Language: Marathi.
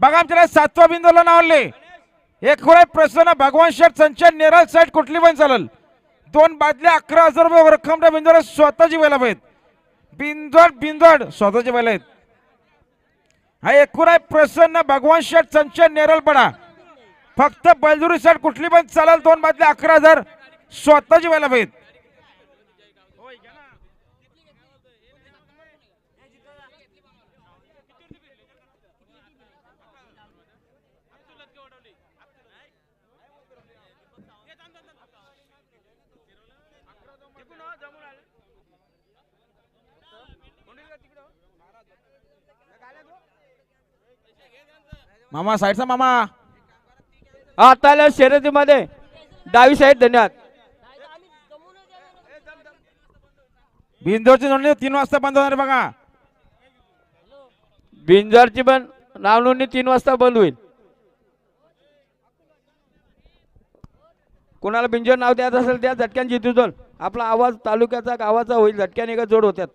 बघा आमच्याला सातवा बिंदूला नावले एक खुळे प्रसन्न भगवान शेठ संचन नेरल साईड कुठली पण चालेल. दोन बादल्या अकरा हजार रुपये रक्कम बिंदूला स्वतःची व्हायला आहेत बिंदोड बिंदोड स्वतःची व्हायला आहेत. हा एकूण आहे प्रसन्न भगवान शेठ संचन नेरळपडा फक्त बैलजुरी साईड कुठली पण चालेल दोन बादल्या अकरा हजार स्वतःची व्हायला आहेत मामा साईडचा मामा. आता आल्या शर्यतीमध्ये. डावी साईड धन्यवाद. बिंदोडची नोंदणी तीन वाजता बंद होणार बघा. बिंजरची पण नाव नोंदणी तीन वाजता बंद होईल. कोणाला बिंजर नाव द्यायचं असेल त्या झटक्यान जितू आपला आवाज तालुक्याचा गावाचा होईल झटक्याने का जोड होत्यात.